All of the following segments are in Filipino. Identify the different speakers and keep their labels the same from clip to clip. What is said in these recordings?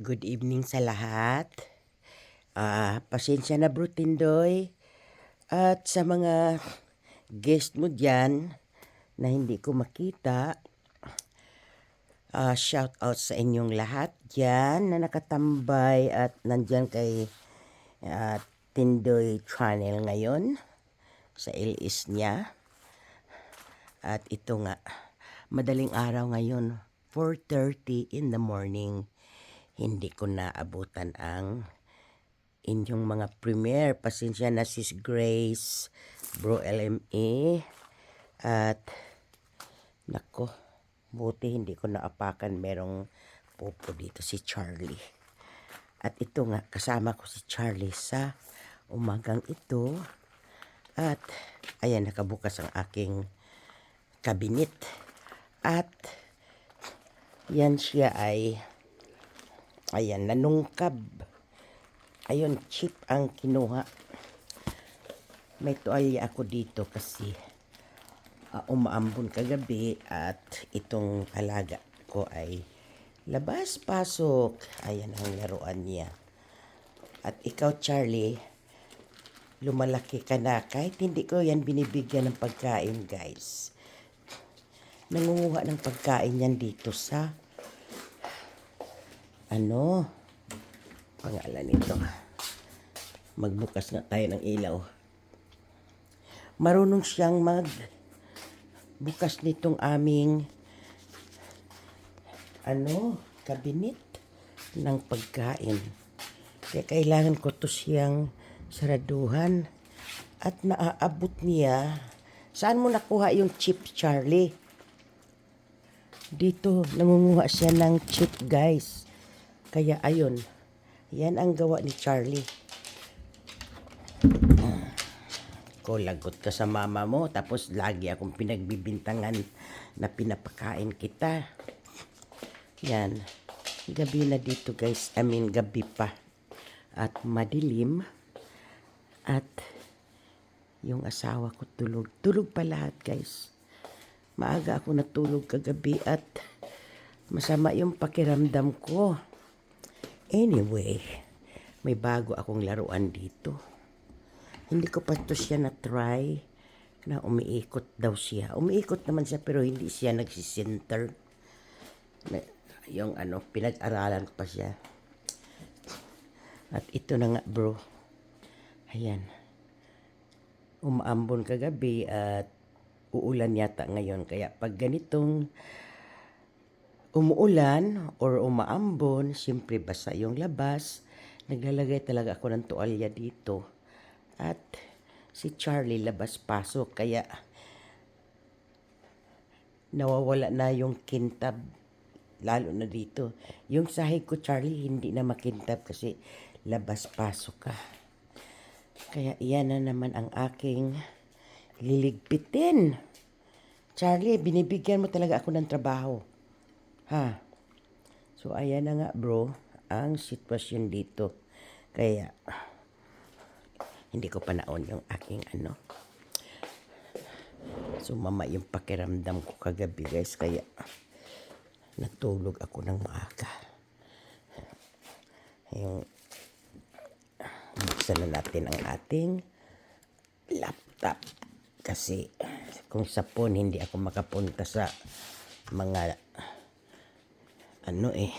Speaker 1: Good evening sa lahat. Ah, pasensya na bro Tindoy. At sa mga guest mo diyan na hindi ko makita, ah, shout out sa inyong lahat diyan na nakatambay at nandyan kay ah, Tindoy channel ngayon sa LS niya. At ito nga, madaling araw ngayon, 4.30 in the morning. Hindi ko naabutan ang inyong mga premiere. Pasensya na sis Grace, Bro LMA, at nako, buti hindi ko naapakan merong pupo dito si Charlie. At ito nga, kasama ko si Charlie sa umagang ito. At ayan, nakabukas ang aking kabinet. At yan siya ay ayan, nanungkab. Ayun, chip ang kinuha. May tuwalya ako dito kasi ah, umaambon kagabi at itong alaga ko ay labas pasok. Ayan ang laruan niya. At ikaw Charlie, lumalaki ka na kahit hindi ko yan binibigyan ng pagkain guys nangunguha ng pagkain yan dito sa ano? Pangalan nito. Magbukas nga tayo ng ilaw. Marunong siyang mag bukas nitong aming ano kabinet ng pagkain. Kaya kailangan ko to siyang saraduhan at naaabot niya. Saan mo nakuha yung chip Charlie? Dito, nangunguha siya ng chip, guys. Kaya, ayun. Yan ang gawa ni Charlie. Ko lagot ka sa mama mo, tapos lagi akong pinagbibintangan na pinapakain kita. Yan. Gabi na dito, guys. I mean, gabi pa. At madilim. At yung asawa ko tulog. Tulog pa lahat, guys. Maaga ako natulog kagabi at masama yung pakiramdam ko. Anyway, may bago akong laruan dito. Hindi ko pa to siya na-try na umiikot daw siya. Umiikot naman siya pero hindi siya nagsisenter. Na- Yung ano, pinag-aralan ko pa siya. At ito na nga bro. Ayan. Umaambon kagabi at uulan yata ngayon. Kaya pag ganitong umuulan or umaambon, siyempre basa yung labas, naglalagay talaga ako ng tuwalya dito. At si Charlie labas-pasok, kaya nawawala na yung kintab, lalo na dito. Yung sahig ko, Charlie, hindi na makintab kasi labas-pasok ka. Kaya iyan na naman ang aking liligpitin. Charlie, binibigyan mo talaga ako ng trabaho. Ha? So, ayan na nga bro, ang sitwasyon dito. Kaya, hindi ko pa naon yung aking ano. Sumama yung pakiramdam ko kagabi guys. Kaya, natulog ako ng maaga. Yung, buksan na natin ang ating laptop kasi kung sa phone hindi ako makapunta sa mga ano eh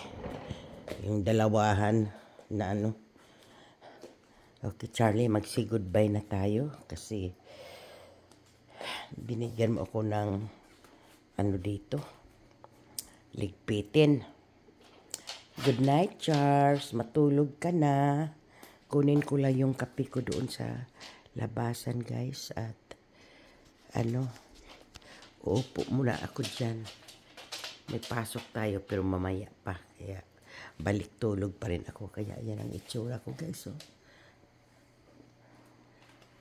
Speaker 1: yung dalawahan na ano. Okay Charlie magsi goodbye na tayo kasi binigyan mo ako ng ano dito ligpitin. Good night Charles. Matulog ka na. Kunin ko lang yung kape ko doon sa labasan guys at ano, uupo muna ako dyan. May pasok tayo pero mamaya pa. Kaya balik tulog pa rin ako. Kaya yan ang itsura ko guys. Oh.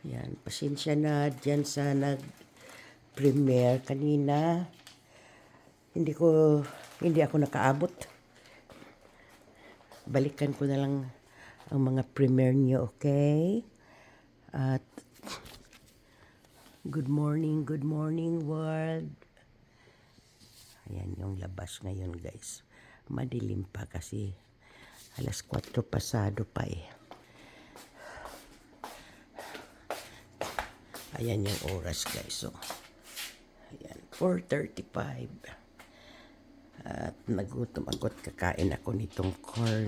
Speaker 1: Yan, pasensya na dyan sa nag-premiere kanina. Hindi ko, hindi ako nakaabot. Balikan ko na lang ang mga premiere niyo, okay? At Good morning, good morning world. Ayan yung labas ngayon guys. Madilim pa kasi Alas 4 pasado pa eh. Ayan yung oras guys. So, ayan, 4.35. At nagutom agot kakain ako nitong corn.